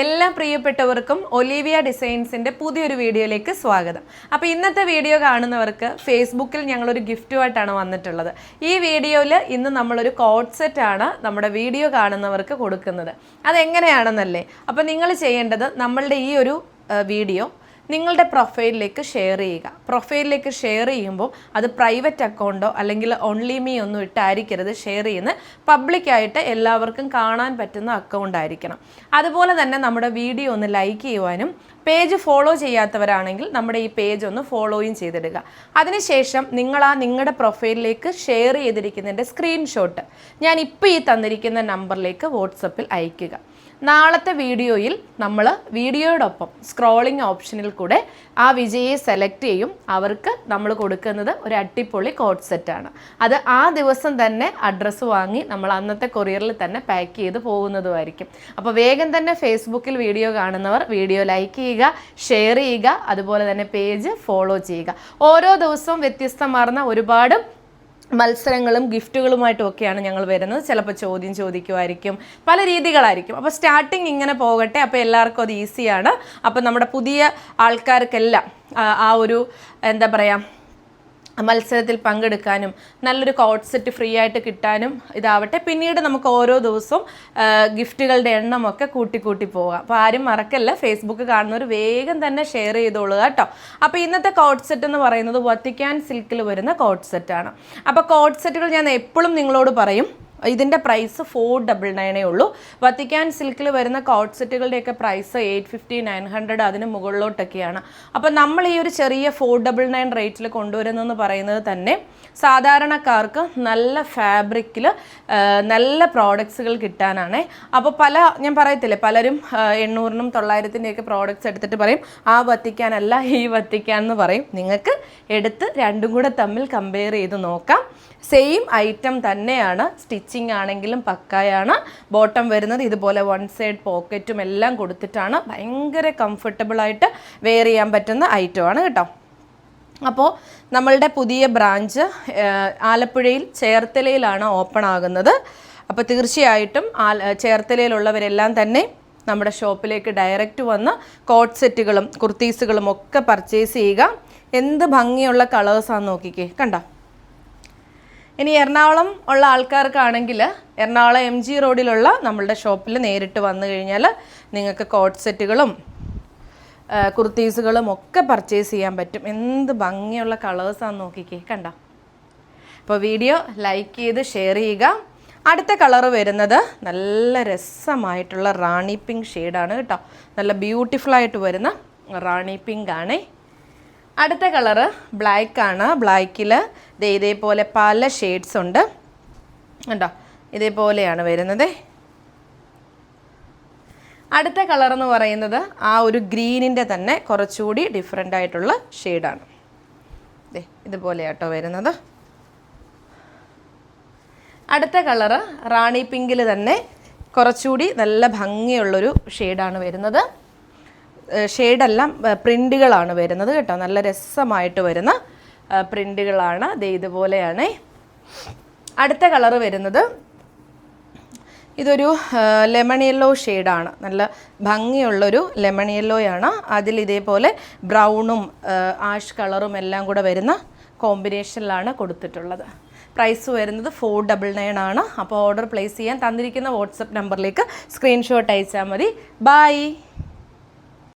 എല്ലാ പ്രിയപ്പെട്ടവർക്കും ഒലീവിയ ഡിസൈൻസിന്റെ പുതിയൊരു വീഡിയോയിലേക്ക് സ്വാഗതം. അപ്പോൾ ഇന്നത്തെ വീഡിയോ കാണുന്നവർക്ക് ഫേസ്ബുക്കിൽ ഞങ്ങളൊരു ഗിഫ്റ്റുമായിട്ടാണ് വന്നിട്ടുള്ളത്. ഈ വീഡിയോയിൽ ഇന്ന് നമ്മളൊരു കോഡ് ആണ് നമ്മുടെ വീഡിയോ കാണുന്നവർക്ക് കൊടുക്കുന്നത്. അതെങ്ങനെയാണെന്നല്ലേ? അപ്പോൾ നിങ്ങൾ ചെയ്യേണ്ടത് നമ്മളുടെ ഈ ഒരു വീഡിയോ നിങ്ങളുടെ പ്രൊഫൈലിലേക്ക് ഷെയർ ചെയ്യുക. പ്രൊഫൈലിലേക്ക് ഷെയർ ചെയ്യുമ്പോൾ അത് പ്രൈവറ്റ് അക്കൗണ്ടോ അല്ലെങ്കിൽ ഓൺലി മീ ഒന്നും ഇട്ടായിരിക്കരുത്. ഷെയർ ചെയ്യുന്ന പബ്ലിക്കായിട്ട് എല്ലാവർക്കും കാണാൻ പറ്റുന്ന അക്കൗണ്ട് ആയിരിക്കണം. അതുപോലെ തന്നെ നമ്മുടെ വീഡിയോ ഒന്ന് ലൈക്ക് ചെയ്യുവാനും പേജ് ഫോളോ ചെയ്യാത്തവരാണെങ്കിൽ നമ്മുടെ ഈ പേജ് ഒന്ന് ഫോളോയും ചെയ്തിടുക. അതിനുശേഷം നിങ്ങൾ ആ നിങ്ങളുടെ പ്രൊഫൈലിലേക്ക് ഷെയർ ചെയ്തിരിക്കുന്നതിന്റെ സ്ക്രീൻഷോട്ട് ഞാൻ ഇപ്പോൾ ഈ തന്നിരിക്കുന്ന നമ്പറിലേക്ക് വാട്സപ്പിൽ അയയ്ക്കുക. നാളത്തെ വീഡിയോയിൽ നമ്മൾ വീഡിയോയോടൊപ്പം സ്ക്രോളിംഗ് ഓപ്ഷനിൽ കൂടെ ആ വിജയെ സെലക്ട് ചെയ്യും. അവർക്ക് നമ്മൾ കൊടുക്കുന്നത് ഒരു അട്ടിപ്പൊളി കോഡ് സെറ്റാണ് അത് ആ ദിവസം തന്നെ അഡ്രസ്സ് വാങ്ങി നമ്മൾ അന്നത്തെ കൊറിയറിൽ തന്നെ പാക്ക് ചെയ്ത് പോകുന്നതുമായിരിക്കും. അപ്പോൾ വേഗം തന്നെ ഫേസ്ബുക്കിൽ വീഡിയോ കാണുന്നവർ വീഡിയോ ലൈക്ക് ചെയ്യുക ഷെയർ ചെയ്യുക അതുപോലെ തന്നെ പേജ് ഫോളോ ചെയ്യുക. ഓരോ ദിവസവും വ്യത്യസ്തമാർന്ന ഒരുപാട് മത്സരങ്ങളും ഗിഫ്റ്റുകളുമായിട്ടും ഒക്കെയാണ് ഞങ്ങൾ വരുന്നത്. ചിലപ്പോൾ ചോദ്യം ചോദിക്കുമായിരിക്കും പല രീതികളായിരിക്കും. അപ്പോൾ സ്റ്റാർട്ടിങ് ഇങ്ങനെ പോകട്ടെ അപ്പോൾ എല്ലാവർക്കും അത് ഈസിയാണ് അപ്പോൾ നമ്മുടെ പുതിയ ആൾക്കാർക്കെല്ലാം ആ ഒരു എന്താ പറയുക മത്സരത്തിൽ പങ്കെടുക്കാനും നല്ലൊരു കോട്ട് സെറ്റ് ഫ്രീ ആയിട്ട് കിട്ടാനും ഇതാവട്ടെ. പിന്നീട് നമുക്ക് ഓരോ ദിവസവും ഗിഫ്റ്റുകളുടെ എണ്ണമൊക്കെ കൂട്ടി കൂട്ടി പോകാം അപ്പോൾ ആരും മറക്കല്ല ഫേസ്ബുക്ക് കാണുന്നവർ വേഗം തന്നെ ഷെയർ ചെയ്തോളുക കേട്ടോ. അപ്പോൾ ഇന്നത്തെ കോട്ട് സെറ്റ് എന്ന് പറയുന്നത് വത്തിക്കാൻ സിൽക്കിൽ വരുന്ന കോട്ട് സെറ്റാണ് അപ്പോൾ കോട്ട് സെറ്റുകൾ ഞാൻ എപ്പോഴും നിങ്ങളോട് പറയും ഇതിന്റെ പ്രൈസ് ഫോർ ഡബിൾ നയനേ ഉള്ളൂ. വത്തിക്കാൻ സിൽക്കിൽ വരുന്ന coat സെറ്റുകളുടെയൊക്കെ price eight fifty nine hundred അതിന് മുകളിലോട്ടൊക്കെയാണ്. അപ്പോൾ നമ്മൾ ഈ ഒരു ചെറിയ ഫോർ ഡബിൾ നയൻ റേറ്റിൽ കൊണ്ടുവരുന്നതെന്ന് പറയുന്നത് തന്നെ സാധാരണക്കാർക്ക് നല്ല ഫാബ്രിക്കിൽ നല്ല പ്രോഡക്ട്സുകൾ കിട്ടാനാണ്. അപ്പോൾ പല ഞാൻ പറയത്തില്ലേ പലരും എണ്ണൂറിനും തൊള്ളായിരത്തിന്റെയൊക്കെ പ്രോഡക്ട്സ് എടുത്തിട്ട് പറയും ആ വത്തിക്കാനല്ല ഈ വത്തിക്കാൻ എന്ന് പറയും. നിങ്ങൾക്ക് എടുത്ത് രണ്ടും കൂടെ തമ്മിൽ കമ്പയർ ചെയ്ത് നോക്കാം. സെയിം ഐറ്റം തന്നെയാണ് സ്റ്റിച്ചിങ് ആണെങ്കിലും പക്കായാണ്. ബോട്ടം വരുന്നത് ഇതുപോലെ വൺ സൈഡ് പോക്കറ്റും എല്ലാം കൊടുത്തിട്ടാണ് ഭയങ്കര കംഫർട്ടബിളായിട്ട് വെയർ ചെയ്യാൻ പറ്റുന്ന ഐറ്റം ആണ് കേട്ടോ. അപ്പോൾ നമ്മളുടെ പുതിയ ബ്രാഞ്ച് ആലപ്പുഴയിൽ ചേർത്തലയിലാണ് ഓപ്പൺ ആകുന്നത്. അപ്പോൾ തീർച്ചയായിട്ടും ചേർത്തലയിലുള്ളവരെല്ലാം തന്നെ നമ്മുടെ ഷോപ്പിലേക്ക് ഡയറക്റ്റ് വന്ന് കോട്ട് സെറ്റുകളും കുർത്തീസുകളും ഒക്കെ പർച്ചേസ് ചെയ്യുക. എന്ത് ഭംഗിയുള്ള കളേഴ്സാണെന്ന് നോക്കിക്കേ. കണ്ടോ? ഇനി എറണാകുളം ഉള്ള ആൾക്കാർക്കാണെങ്കിൽ എറണാകുളം എം ജി റോഡിലുള്ള നമ്മളുടെ ഷോപ്പിൽ നേരിട്ട് വന്നു കഴിഞ്ഞാൽ നിങ്ങൾക്ക് കോട്ട് സെറ്റുകളും കുർത്തീസുകളും ഒക്കെ പർച്ചേസ് ചെയ്യാൻ പറ്റും. എന്ത് ഭംഗിയുള്ള കളേഴ്സാന്ന് നോക്കിക്കേ കണ്ട? അപ്പോൾ വീഡിയോ ലൈക്ക് ചെയ്ത് ഷെയർ ചെയ്യുക. അടുത്ത കളർ വരുന്നത് നല്ല രസമായിട്ടുള്ള റാണി പിങ്ക് ഷെയ്ഡാണ് കേട്ടോ. നല്ല ബ്യൂട്ടിഫുൾ ആയിട്ട് വരുന്ന റാണി പിങ്ക് ആണേ. അടുത്ത കളറ് ബ്ലാക്ക് ആണ്. ബ്ലാക്കിൽ ഇതേപോലെ പല ഷെയ്ഡ്സ് ഉണ്ട്. കണ്ടോ? ഇതേപോലെയാണ് വരുന്നത്. അടുത്ത കളർ എന്ന് പറയുന്നത് ആ ഒരു ഗ്രീനിന്റെ തന്നെ കുറച്ചുകൂടി ഡിഫറെന്റ് ആയിട്ടുള്ള ഷെയ്ഡാണ് ദേ ഇതുപോലെയാട്ടോ വരുന്നത്. അടുത്ത കളറ് റാണി പിങ്കിൽ തന്നെ കുറച്ചുകൂടി നല്ല ഭംഗിയുള്ളൊരു ഷെയ്ഡാണ് വരുന്നത്. ഷെയ്ഡെല്ലാം പ്രിന്റുകളാണ് വരുന്നത് കേട്ടോ. നല്ല രസമായിട്ട് വരുന്ന പ്രിന്റുകളാണ് ദേ ഇതുപോലെയാണ്. അടുത്ത കളറ് വരുന്നത് ഇതൊരു ലെമൺ യെല്ലോ ഷെയ്ഡാണ്. നല്ല ഭംഗിയുള്ളൊരു ലെമൺ യെല്ലോയാണ്. അതിൽ ഇതേപോലെ ബ്രൗണും ആഷ് കളറും എല്ലാം കൂടെ വരുന്ന കോമ്പിനേഷനിലാണ് കൊടുത്തിട്ടുള്ളത്. പ്രൈസ് വരുന്നത് ഫോർ ഡബിൾ നയൻ ആണ്. അപ്പോൾ ഓർഡർ പ്ലേസ് ചെയ്യാൻ തന്നിരിക്കുന്ന വാട്സപ്പ് നമ്പറിലേക്ക് സ്ക്രീൻഷോട്ട് അയച്ചാൽ മതി. ബൈ!